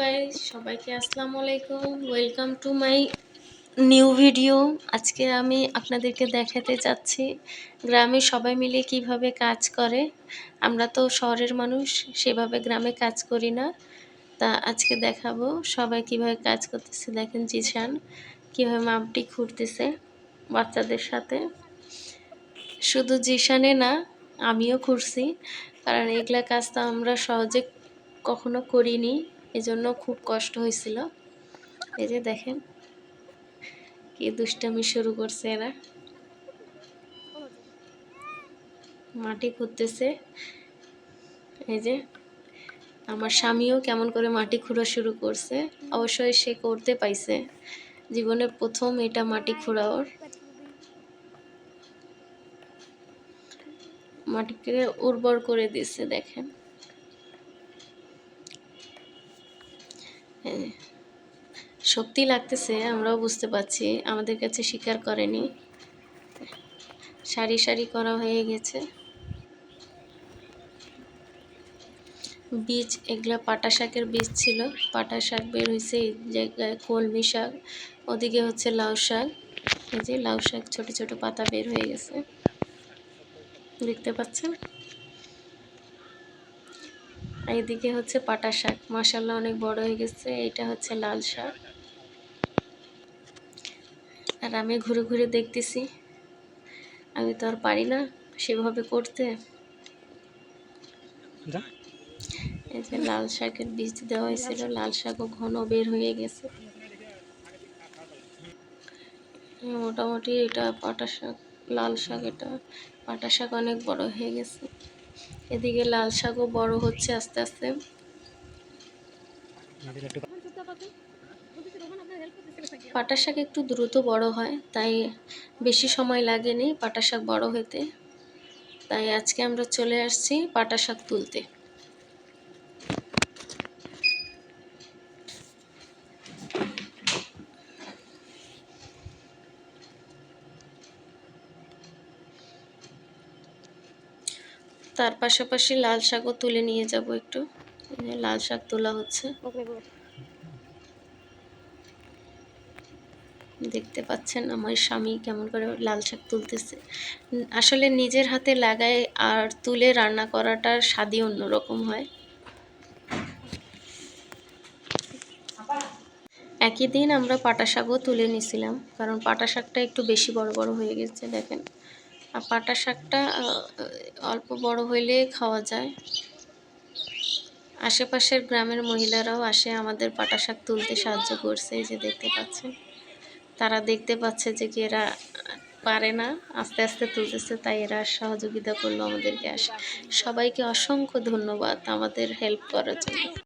Guys সবাইকে আসসালামু আলাইকুম। Welcome to my new video আজকে আমি আপনাদেরকে দেখাতে চাচ্ছি গ্রামে সবাই মিলে কীভাবে কাজ করে। আমরা তো শহরের মানুষ, সেভাবে গ্রামে কাজ করি না। তা আজকে দেখাবো সবাই কীভাবে কাজ করতেছে। দেখেন জিশান কীভাবে মাপটি খুঁড়তেছে বাচ্চাদের সাথে। শুধু জিশানে না, আমিও খুঁড়ছি। কারণ এগুলা কাজ তো আমরা সহজে কখনো করিনি। এজন্য খুব কষ্ট হয়েছিল। এই যে দেখেন, কি দুষ্টামি শুরু করছে এরা। মাটি খুঁড়তেছে। এই যে, আমার স্বামীও কেমন করে মাটি খুঁড়া শুরু করছে। অবশ্যই সে করতে পাইছে। জীবনের প্রথম এটা মাটি খুঁড়া ওর মাটিকে উর্বর করে দিচ্ছে দেখেন। শক্তি লাগতেছে, আমরাও বুঝতে পারছি। আমাদের কাছে স্বীকার করেনি। সারি সারি করা হয়ে গেছে। বীজ, এগুলা পাটা শাকের বীজ ছিল। পাটা শাক বের হয়েছে এই জায়গায়, কলমি শাক। ওদিকে হচ্ছে লাউ শাক। এই যে লাউ শাক ছোট ছোট পাতা বের হয়ে গেছে। দেখতে পাচ্ছেন? এইদিকে হচ্ছে পাটা শাক। মাসাল্লাহ অনেক বড় হয়ে গেছে এইটা হচ্ছে লাল শাক। আর আমি ঘুরে ঘুরে দেখতেছি। আমি তো আর পারি না সেভাবে করতে। এই যে লাল শাকের বীজ দেওয়া হয়েছিল লাল শাকও ঘন বের হয়ে গেছে। মোটামুটি এটা পাটা শাক লাল শাক এটা। পাটা শাক অনেক বড় হয়ে গেছে। এদিকে লাল শাকও বড় হচ্ছে আস্তে আস্তে। পাটা শাক একটু দ্রুত বড় হয়, তাই বেশি সময় লাগেনি পাটা শাক বড় হতে। তাই আজকে আমরা চলে আসছি পাটা শাক তুলতে। তার পাশাপাশি লাল শাকও তুলে নিয়ে যাব একটু। লাল শাক তোলা হচ্ছে। দেখতে পাচ্ছেন আমার স্বামী কেমন করে লাল শাক তুলতেছে। আসলে নিজের হাতে লাগায় আর তুলে রান্না করাটার স্বাদই অন্যরকম হয়। একই দিন আমরা পাটা শাকও তুলে নিছিলাম কারণ পাটা শাকটা একটু বেশি বড় বড় হয়ে গেছে দেখেন। আর পাটা শাকটা অল্প বড় হইলে খাওয়া যায়। আশেপাশের গ্রামের মহিলারাও আসে আমাদের পাটা শাক তুলতে সাহায্য করছে, এই যে দেখতে পাচ্ছেন। তারা দেখতে পাচ্ছে যে কি এরা পারে না, আস্তে আস্তে তুলতেছে, তাই এরা সহযোগিতা করল আমাদেরকে আসে, সবাইকে অসংখ্য ধন্যবাদ আমাদের হেল্প করার জন্য।